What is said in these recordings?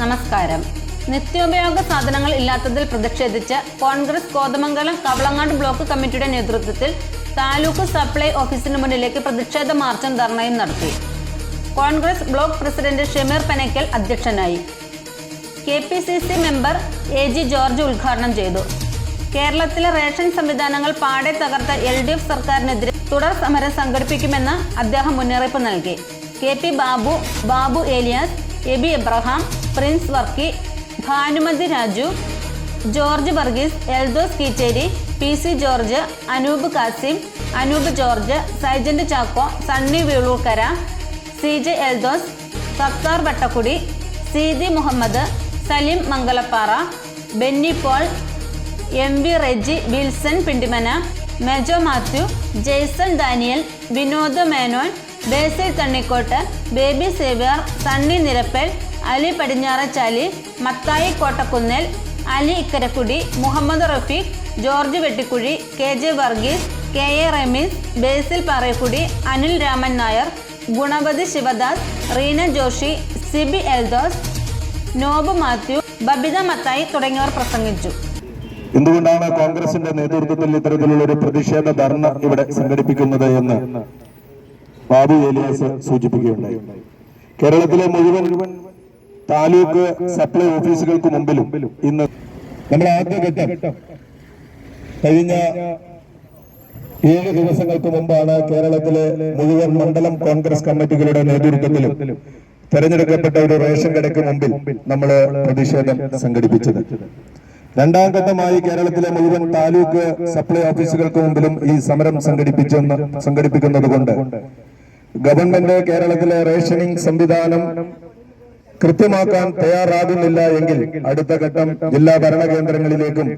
നമസ്കാരം. നിത്യോപയോഗ സാധനങ്ങൾ ഇല്ലാത്തതിൽ പ്രതിഷേധിച്ച് കോൺഗ്രസ് കോതമംഗലം കവളങ്ങാട് ബ്ലോക്ക് കമ്മിറ്റിയുടെ നേതൃത്വത്തിൽ താലൂക്ക് സപ്ലൈ ഓഫീസിന് മുന്നിലേക്ക് പ്രതിഷേധ മാർച്ചും ധർണയും നടത്തി. കോൺഗ്രസ് ബ്ലോക്ക് പ്രസിഡന്റ് ഷമീർ പനക്കൽ അധ്യക്ഷനായി. K P C C member A G George ഉദ്ഘാടനം ചെയ്തു. കേരളത്തിലെ റേഷൻ സംവിധാനങ്ങൾ പാടെ തകർത്ത എൽ ഡി എഫ് സർക്കാരിനെതിരെ തുടർ സമരം സംഘടിപ്പിക്കുമെന്ന് അദ്ദേഹം മുന്നറിയിപ്പ് നൽകി. K P Babu Babu Elias Eby Abraham Prince Varkey Bhanumathi Raju George Varghese Eldhose Keecheri P C George Anoop Kasim Anoop George സൈജന്റ് Chacko Sunny Veeloorkkara C J Eldhose Sathar Vattakkudi C G Muhammad Saleem Mangalappara Benny Paul M V Reji Wilson Pindimana Mejo Mathew Jaison Daniel Vinod Menon Basil Kannikkottu Baby Xavier Sunny Nirappel Ali Padinjarachali Mathai Kottakkunnel Ali Ikkarakkudi Muhammad Rafeeq George Vettikkuzhi K J Varghese K A Rameez Basil Parayakkudi Anil Raman Nair Ganapathi Sivadas Reena Joshi Sibi Eldhose knob Mathew Babitha Mathai തുടങ്ങിയവർ പ്രസംഗിച്ചു. എന്തുകൊണ്ടാണ് കോൺഗ്രസിന്റെ നേതൃത്വത്തിൽ ഇത്തരത്തിലുള്ള ഒരു പ്രതിഷേധ ധർണ ഇവിടെ സംഘടിപ്പിക്കുന്നത് എന്ന്? ബാബു ഏലിയാസ് സൂചിപ്പിക്കുകയുണ്ടായി. കേരളത്തിലെ മുഴുവൻ താലൂക്ക് സപ്ലൈ ഓഫീസുകൾക്ക് മുമ്പിലും ഇന്ന് നമ്മൾ ആദ്യഘട്ടം കഴിഞ്ഞ ഏഴ് ദിവസങ്ങൾക്ക് മുമ്പാണ് കേരളത്തിലെ മുഴുവൻ മണ്ഡലം കോൺഗ്രസ് കമ്മിറ്റികളുടെ നേതൃത്വത്തിലും തെരഞ്ഞെടുക്കപ്പെട്ട ഒരു റേഷൻ കടയ്ക്ക് മുമ്പിൽ നമ്മൾ പ്രതിഷേധം സംഘടിപ്പിച്ചത്. രണ്ടാം ഘട്ടമായി കേരളത്തിലെ മുഴുവൻ താലൂക്ക് സപ്ലൈ ഓഫീസുകൾക്ക് മുമ്പിലും ഈ സമരം സംഘടിപ്പിച്ചെന്ന് സംഘടിപ്പിക്കുന്നത് കൊണ്ട് ഗവൺമെന്റ് കേരളത്തിലെ റേഷനിങ് സംവിധാനം കൃത്യമാക്കാൻ തയ്യാറാകുന്നില്ല എങ്കിൽ അടുത്ത ഘട്ടം ജില്ലാ ഭരണകേന്ദ്രങ്ങളിലേക്കും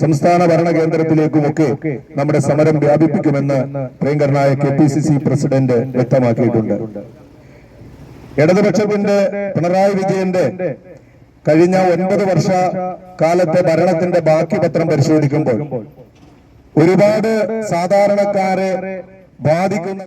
സംസ്ഥാന ഭരണകേന്ദ്രത്തിലേക്കുമൊക്കെ നമ്മുടെ സമരം വ്യാപിപ്പിക്കുമെന്ന് പ്രിയങ്കരനായ K P C C president വ്യക്തമാക്കിയിട്ടുണ്ട്. ഇടതുപക്ഷത്തിന്റെ പിണറായി വിജയന്റെ കഴിഞ്ഞ ഒൻപത് വർഷ കാലത്തെ ഭരണത്തിന്റെ ബാക്കി പത്രം പരിശോധിക്കുമ്പോൾ ഒരുപാട് സാധാരണക്കാരെ ബാധിക്കുന്ന